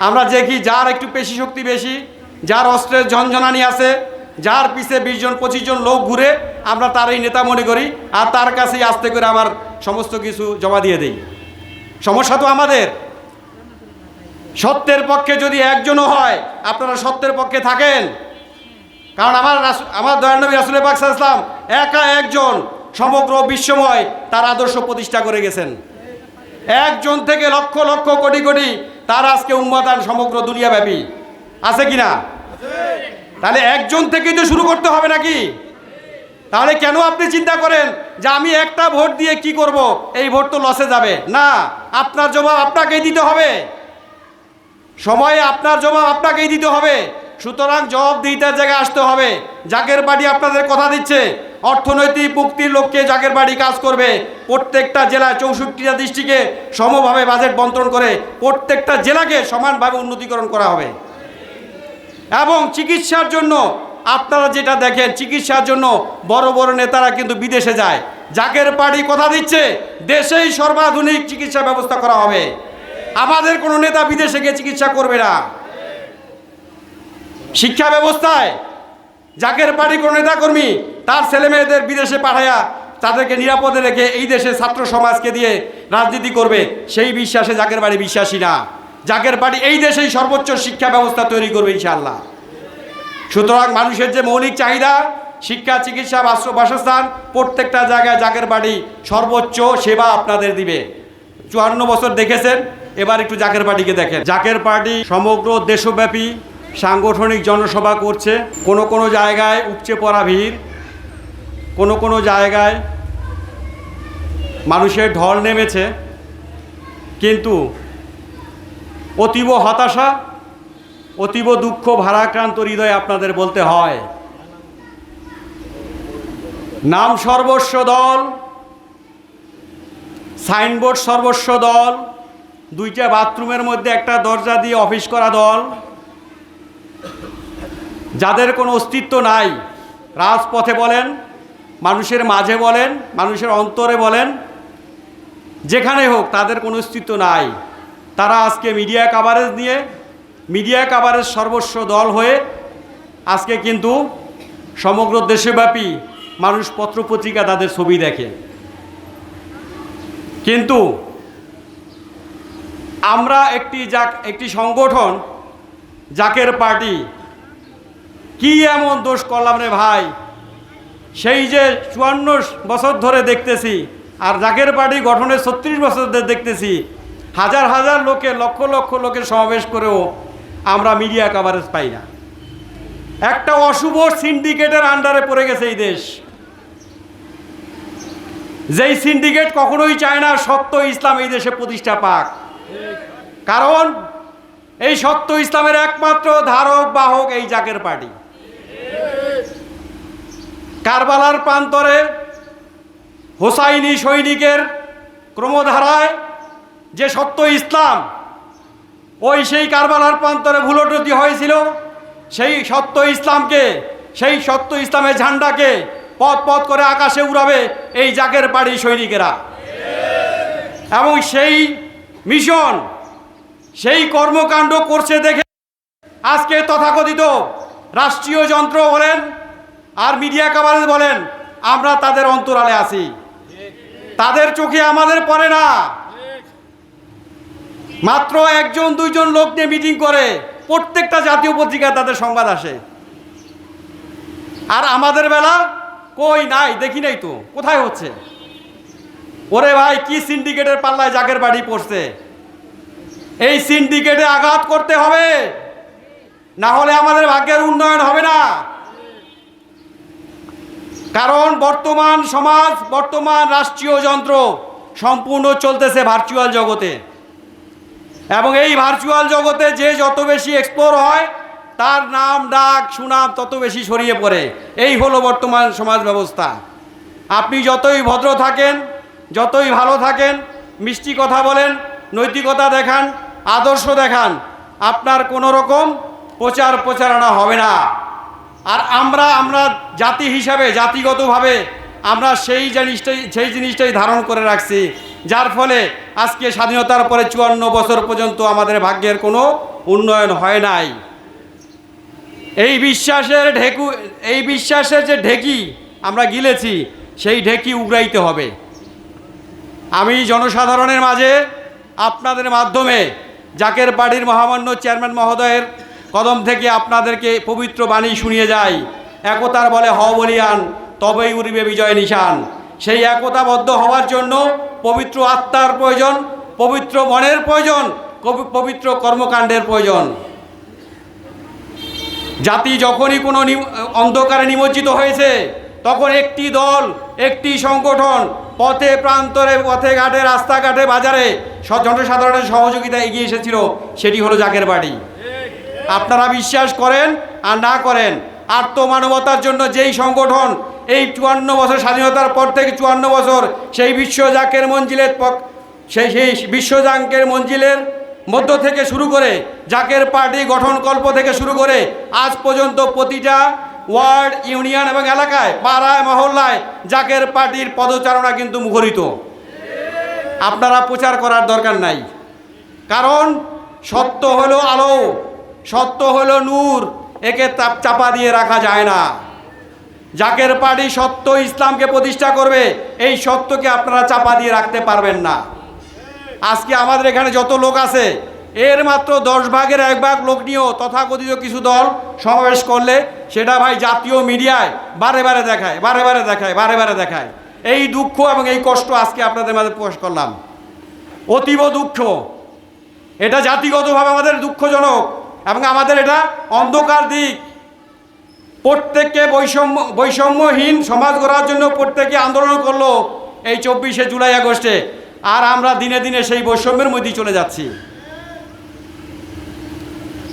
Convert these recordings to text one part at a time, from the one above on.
আমরা দেখি যার একটু পেশি শক্তি বেশি, যার অস্ত্রের ঝনঝনানি আছে, যার পিছে বিশ জন, পঁচিশ জন লোক ঘুরে আমরা তার এই নেতা মনে করি, আর তার কাছেই আস্তে করে আমার সমস্ত কিছু জমা দিয়ে দেই। সমস্যা তো আমাদের। সত্যের পক্ষে যদি একজনও হয়, আপনারা সত্যের পক্ষে থাকেন। কারণ আমার আমার দয়ানবী রাসুল পাক ইসলাম একা একজন সমগ্র বিশ্বময় তার আদর্শ প্রতিষ্ঠা করে গেছেন। একজন থেকে লক্ষ লক্ষ কোটি কোটি তার আজকে উন্মাদান সমগ্র দুনিয়াব্যাপী। আছে কি না? তাহলে একজন থেকেই তো শুরু করতে হবে নাকি? তাহলে কেন আপনি চিন্তা করেন যে আমি একটা ভোট দিয়ে কি করব? এই ভোট তো লসে যাবে। না, আপনার জবাব আপনাকেই দিতে হবে। সময়ে আপনার জবাব আপনাকেই দিতে হবে। সুতরাং জবাব দিতে জায়গায় আসতে হবে। জাকের বাড়ি আপনাদের কথা দিচ্ছে। অর্থনৈতিক মুক্তির লক্ষ্যে জাকের বাড়ি কাজ করবে। প্রত্যেকটা জেলায় চৌষট্টিটা ডিস্ট্রিক্টে সমভাবে বাজেট বন্টন করে প্রত্যেকটা জেলাকে সমানভাবে উন্নতিকরণ করা হবে। এবং চিকিৎসার জন্য আপনারা যেটা দেখেন, চিকিৎসার জন্য বড় বড় নেতারা কিন্তু বিদেশে যায়। জাকের পার্টি কথা দিচ্ছে, দেশেই সর্বাধুনিক চিকিৎসা ব্যবস্থা করা হবে। আমাদের কোনো নেতা বিদেশে গিয়ে চিকিৎসা করবে না। শিক্ষা ব্যবস্থায় জাকের পার্টি কোনো নেতাকর্মী তার ছেলে মেয়েদের বিদেশে পাঠায়া তাদেরকে নিরাপদে রেখে এই দেশে ছাত্র সমাজকে দিয়ে রাজনীতি করবে, সেই বিশ্বাসে জাকের বাড়ি বিশ্বাসী না। জাকের পার্টি এই দেশেই সর্বোচ্চ শিক্ষা ব্যবস্থা তৈরি করবে ইনশাআল্লাহ। সুতরাং মানুষের যে মৌলিক চাহিদা, শিক্ষা, চিকিৎসা বাসস্থান, প্রত্যেকটা জায়গায় জাকের বাড়ি সর্বোচ্চ সেবা আপনাদের দিবে। চুয়ান্ন বছর দেখেছেন, এবার একটু জাকের পার্টিকে দেখেন। জাকের পার্টি সমগ্র দেশব্যাপী সাংগঠনিক জনসভা করছে। কোনো কোনো জায়গায় উপচে পড়া ভিড়। কোনো কোনো জায়গায় মানুষের ঢল নেমেছে। কিন্তু অতীব হতাশা, অতীব দুঃখ, ভারাক্রান্ত হৃদয়ে আপনাদের বলতে হয়। নাম সর্বস্ব দল, সাইনবোর্ড সর্বস্ব দল, দুইটা বাথরুমের মধ্যে একটা দরজা দিয়ে অফিস করা দল যাদের কোনো অস্তিত্ব নাই, রাজপথে বলেন, মানুষের মাঝে বলেন, মানুষের অন্তরে বলেন, যেখানে হোক তাদের কোনো অস্তিত্ব নাই। তারা আজকে মিডিয়া কাভারেজ নিয়ে, মিডিয়া কাভারেজ সর্বস্ব দল হয়ে আজকে কিন্তু সমগ্র দেশব্যাপী মানুষ পত্রপত্রিকা তাদের ছবি দেখে। কিন্তু আমরা একটি যাক, একটি সংগঠন, জাকের পার্টি কি এমন দোষ করলাম রে ভাই? সেই যে চুয়ান্ন বছর ধরে দেখতেছি, আর জাকের পার্টি গঠনের ছত্রিশ বছর ধরে দেখতেছি, হাজার হাজার লোকে, লক্ষ লক্ষ লোকের সমাবেশ করেও আমরা মিডিয়া কাভারেজ পাই না। একটা অশুভ সিন্ডিকেটের আন্ডারে পড়ে গেছে এই দেশ। যেই সিন্ডিকেট কখনোই চায় না সত্য ইসলাম এই দেশে প্রতিষ্ঠা পাক। কারণ এই সত্য ইসলামের একমাত্র ধারক, বাহক এই জাকের পার্টি কারবালার প্রান্তরে হোসাইনি সৈনিকের ক্রমধারায় যে সত্য ইসলাম, ওই সেই কারবালার প্রান্তরে ভুলটতি হয়েছিল, সেই সত্য ইসলামকে, সেই সত্য ইসলামের ঝান্ডাকে পথ পথ করে আকাশে উড়াবে এই জাকের বাড়ি সৈনিকেরা। এবং সেই মিশন, সেই কর্মকাণ্ড করছে দেখে আজকে তথাকথিত রাষ্ট্রীয় যন্ত্র বলেন আর মিডিয়া কাভারেজ বলেন, আমরা তাদের অন্তরালে আছি। তাদের চোখে আমাদের পড়ে না। মাত্র একজন, দুইজন লোক নিয়ে মিটিং করে, প্রত্যেকটা জাতীয় পত্রিকায় তাদের সংবাদ আসে। আর আমাদের বেলা কই নাই, দেখি নাই তো, কোথায় হচ্ছে? ওরে ভাই, কি সিন্ডিকেটের পাল্লায় জাগের বাড়ি পড়ছে? এই সিন্ডিকেটে আঘাত করতে হবে, না হলে আমাদের ভাগ্যের উন্নয়ন হবে না। কারণ বর্তমান সমাজ, বর্তমান রাষ্ট্রীয় যন্ত্র সম্পূর্ণ চলতেছে ভার্চুয়াল জগতে। এবং এই ভার্চুয়াল জগতে যে যত বেশি এক্সপ্লোর হয়, তার নাম, ডাক, সুনাম তত বেশি ছড়িয়ে পড়ে। এই হলো বর্তমান সমাজ ব্যবস্থা। আপনি যতই ভদ্র থাকেন, যতই ভালো থাকেন, মিষ্টি কথা বলেন, নৈতিকতা দেখান, আদর্শ দেখান, আপনার কোনো রকম প্রচার প্রচারণা হবে না। আর আমরা আমরা জাতি হিসাবে, জাতিগতভাবে আমরা সেই জিনিসটাই সেই জিনিসটাই ধারণ করে রাখছি। যার ফলে আজকে স্বাধীনতার পরে চুয়ান্ন বছর পর্যন্ত আমাদের ভাগ্যের কোনো উন্নয়ন হয় নাই। এই বিশ্বাসের ঢেকু, এই বিশ্বাসের যে ঢেকি আমরা গিলেছি, সেই ঢেকি উগরাইতে হবে। আমি জনসাধারণের মাঝে আপনাদের মাধ্যমে জাকের পার্টির মহামান্য চেয়ারম্যান মহোদয়ের কদম থেকে আপনাদেরকে পবিত্র বাণী শুনিয়ে যাই। একতার বলে হ বলিয়ান, তবেই উড়িবে বিজয় নিশান। সেই একতাবদ্ধ হওয়ার জন্য পবিত্র আত্মার প্রয়োজন, পবিত্র মনের প্রয়োজন পবিত্র কর্মকাণ্ডের প্রয়োজন। জাতি যখনই কোনো অন্ধকারে নিমজ্জিত হয়েছে, তখন একটি দল, একটি সংগঠন, পথে, প্রান্তরে, পথে, ঘাটে, রাস্তাঘাটে, বাজারে জনসাধারণের সহযোগিতা এগিয়ে এসেছিল। সেটি হলো জাকের বাড়ি। আপনারা বিশ্বাস করেন আর না করেন। আত্মমানবতার জন্য যেই সংগঠন এই চুয়ান্ন বছর স্বাধীনতার পর থেকে চুয়ান্ন বছর, সেই বিশ্ব জাকের মঞ্জিলের সেই সেই বিশ্ব জাকের মঞ্জিলের মধ্য থেকে শুরু করে, জাকের পার্টি গঠনকল্প থেকে শুরু করে, আজ পর্যন্ত প্রতিটা ওয়ার্ড, ইউনিয়ন এবং এলাকায়, পাড়ায়, মহল্লায় জাকের পার্টির পদচারণা কিন্তু মুখরিত। আপনারা প্রচার করার দরকার নাই। কারণ সত্য হলো আলো। সত্য হলো নূর, একে চাপ- চাপা দিয়ে রাখা যায় না। জাকের পার্টি সত্য ইসলামকে প্রতিষ্ঠা করবে, এই সত্যকে আপনারা চাপা দিয়ে রাখতে পারবেন না। আজকে আমাদের এখানে যত লোক আছে, এর মাত্র দশ ভাগের এক ভাগ লোক নিয়েও তথাকথিত কিছু দল সমাবেশ করলে সেটা ভাই জাতীয় মিডিয়ায় বারে বারে দেখায়, বারে বারে দেখায়, বারে বারে দেখায়। এই দুঃখ এবং এই কষ্ট আজকে আপনাদের মাঝে প্রকাশ করলাম। অতীব দুঃখ। এটা জাতিগতভাবে আমাদের দুঃখজনক। এবং আমাদের এটা অন্ধকার দিক। প্রত্যেককে বৈষম্য বৈষম্যহীন সমাজ গড়ার জন্য প্রত্যেকে আন্দোলন করল এই চব্বিশে জুলাই, আগস্টে। আর আমরা দিনে দিনে সেই বৈষম্যের মধ্যেই চলে যাচ্ছি।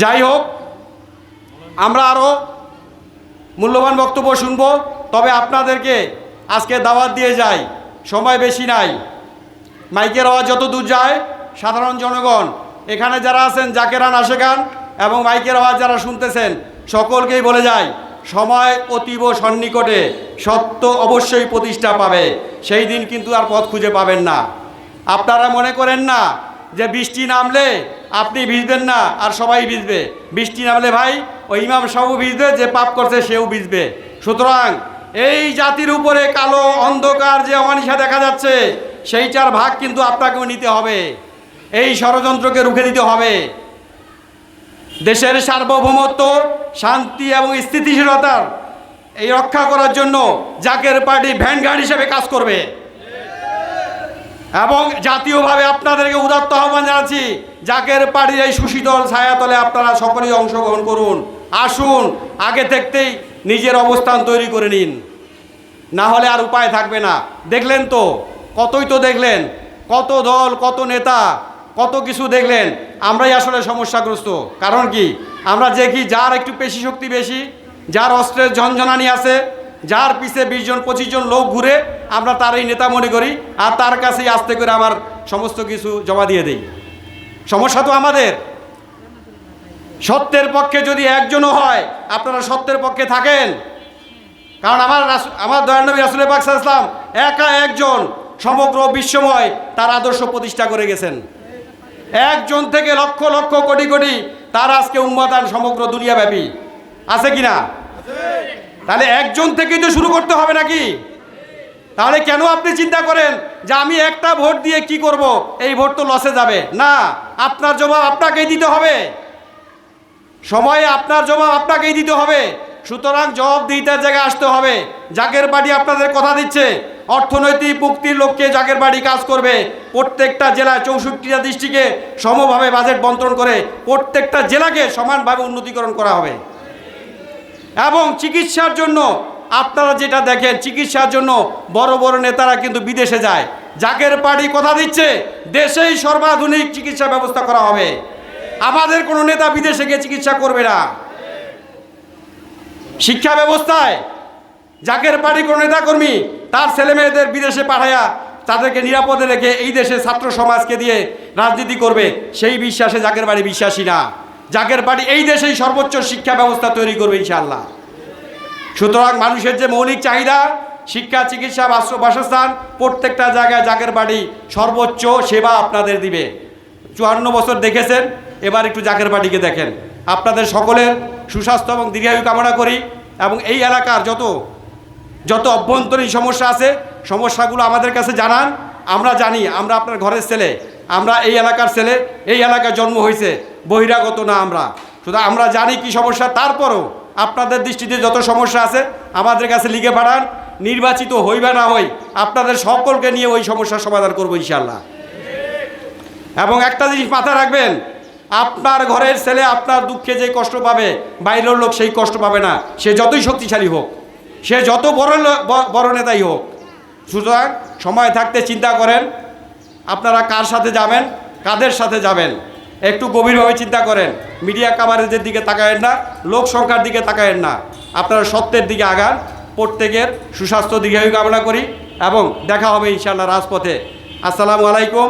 যাই হোক, আমরা আরও মূল্যবান বক্তব্য শুনব। তবে আপনাদেরকে আজকে দাওয়াত দিয়ে যাই, সময় বেশি নাই। মাইকের আওয়াজ যত দূর যায়, সাধারণ জনগণ, এখানে যারা আছেন জাকেরান আশেখান এবং মাইকের আওয়াজ যারা শুনতেছেন, সকলকেই বলে যায়, সময় অতীব সন্নিকটে, সত্য অবশ্যই প্রতিষ্ঠা পাবে। সেই দিন কিন্তু আর পথ খুঁজে পাবেন না। আপনারা মনে করেন না যে বৃষ্টি নামলে আপনি ভিজবেন না, আর সবাই ভিজবে। বৃষ্টি নামলে ভাই, ওই ইমাম সাহু ভিজবে, যে পাপ করছে সেও ভিজবে। সুতরাং এই জাতির উপরে কালো অন্ধকার যে অমানিসা দেখা যাচ্ছে, সেইটার ভাগ কিন্তু আপনাকেও নিতে হবে। এই ষড়যন্ত্রকে রুখে দিতে হবে। দেশের সার্বভৌমত্ব, শান্তি এবং স্থিতিশীলতার এই রক্ষা করার জন্য জাকের পার্টি ভ্যানগার্ড হিসেবে কাজ করবে। এবং জাতীয়ভাবে আপনাদেরকে উদাত্ত আহ্বান জানাচ্ছি, জাকের পার্টির এই সুশীতল ছায়াতলে আপনারা সকলেই অংশগ্রহণ করুন, আসুন, আগে থাকতেই নিজের অবস্থান তৈরি করে নিন। না হলে আর উপায় থাকবে না। দেখলেন তো? কতই তো দেখলেন? কত দল, কত নেতা কত কিছু দেখলেন, আমরাই আসলে সমস্যাগ্রস্ত। কারণ কি? আমরা দেখি যার একটু পেশি শক্তি বেশি, যার অস্ত্রের ঝনঝনানি আছে, যার পিছে বিশ জন, পঁচিশ জন লোক ঘুরে আমরা তারই নেতা মনে করি, আর তার কাছেই আস্তে করে আমার সমস্ত কিছু জমা দিয়ে দেই। সমস্যা তো আমাদের। সত্যের পক্ষে যদি একজনও হয়, আপনারা সত্যের পক্ষে থাকেন। কারণ আমার আমার দয়ানবী রাসুল পাক ইসলাম একা একজন সমগ্র বিশ্বময় তার আদর্শ প্রতিষ্ঠা করে গেছেন। একজন থেকে লক্ষ লক্ষ কোটি কোটি তার আজকে উন্মাদান সমগ্র দুনিয়াব্যাপী। আছে কি না? তাহলে একজন থেকেই তো শুরু করতে হবে নাকি? তাহলে কেন আপনি চিন্তা করেন যে আমি একটা ভোট দিয়ে কি করব? এই ভোট তো লসে যাবে। না, আপনার জবাব আপনাকেই দিতে হবে। সময়ে আপনার জবাব আপনাকেই দিতে হবে। সুতরাং জবাব দিতে জায়গায় আসতে হবে। জাগের বাড়ি আপনাদের কথা দিচ্ছে। অর্থনৈতিক মুক্তির লক্ষ্যে জাগের বাড়ি কাজ করবে। প্রত্যেকটা জেলায় চৌষট্টিটা ডিস্ট্রিক্টে সমভাবে বাজেট বন্টন করে প্রত্যেকটা জেলাকে সমানভাবে উন্নতিকরণ করা হবে। এবং চিকিৎসার জন্য, আপনারা যেটা দেখেন, চিকিৎসার জন্য বড় বড় নেতারা কিন্তু বিদেশে যায়। জাকের পার্টি কথা দিচ্ছে, দেশেই সর্বাধুনিক চিকিৎসা ব্যবস্থা করা হবে। আমাদের কোনো নেতা বিদেশে গিয়ে চিকিৎসা করবে না। শিক্ষা ব্যবস্থায় জাকের পার্টি কোনো নেতাকর্মী তার ছেলে মেয়েদের বিদেশে পাঠায়া তাদেরকে নিরাপদে রেখে এই দেশে ছাত্র সমাজকে দিয়ে রাজনীতি করবে, সেই বিশ্বাসে জাকের বাড়ি বিশ্বাসী না। জাকের বাড়ি এই দেশেই সর্বোচ্চ শিক্ষা ব্যবস্থা তৈরি করবে ইনশাআল্লাহ। সুতরাং মানুষের যে মৌলিক চাহিদা, শিক্ষা, চিকিৎসা বাস- বাসস্থান, প্রত্যেকটা জায়গায় জাগের বাড়ি সর্বোচ্চ সেবা আপনাদের দিবে। চুয়ান্ন বছর দেখেছেন, এবার একটু জাকের বাড়িকে দেখেন। আপনাদের সকলের সুস্বাস্থ্য এবং দীর্ঘায়ু কামনা করি এবং এই এলাকার যত যত অভ্যন্তরীণ সমস্যা আছে, সমস্যাগুলো আমাদের কাছে জানান। আমরা জানি, আমরা আপনার ঘরের ছেলে, আমরা এই এলাকার ছেলে, এই এলাকায় জন্ম হয়েছে, বহিরাগত না আমরা। শুধু আমরা জানি কি সমস্যা, তারপরও আপনাদের দৃষ্টিতে যত সমস্যা আছে, আমাদের কাছে লিখে পাঠান, নির্বাচিত হই বা না হই, আপনাদের সকলকে নিয়ে ওই সমস্যার সমাধান করব ইনশাল্লাহ এবং একটা জিনিস মাথায় রাখবেন, আপনার ঘরের ছেলে আপনার দুঃখে যে কষ্ট পাবে, বাইরের লোক সেই কষ্ট পাবে না, সে যতই শক্তিশালী হোক। সে যত বড় বড় নেতাই হোক। সুতরাং সময় থাকতে চিন্তা করেন, আপনারা কার সাথে যাবেন, কাদের সাথে যাবেন? একটু গভীরভাবে চিন্তা করেন। মিডিয়া কাভারেজের দিকে তাকায়েন না, লোক সংখ্যার দিকে তাকায়েন না। আপনারা সত্যের দিকে আগান, প্রত্যেকের সুস্বাস্থ্য দীর্ঘায়ু কামনা করি এবং দেখা হবে ইনশাআল্লাহ রাজপথে। আসসালামু আলাইকুম।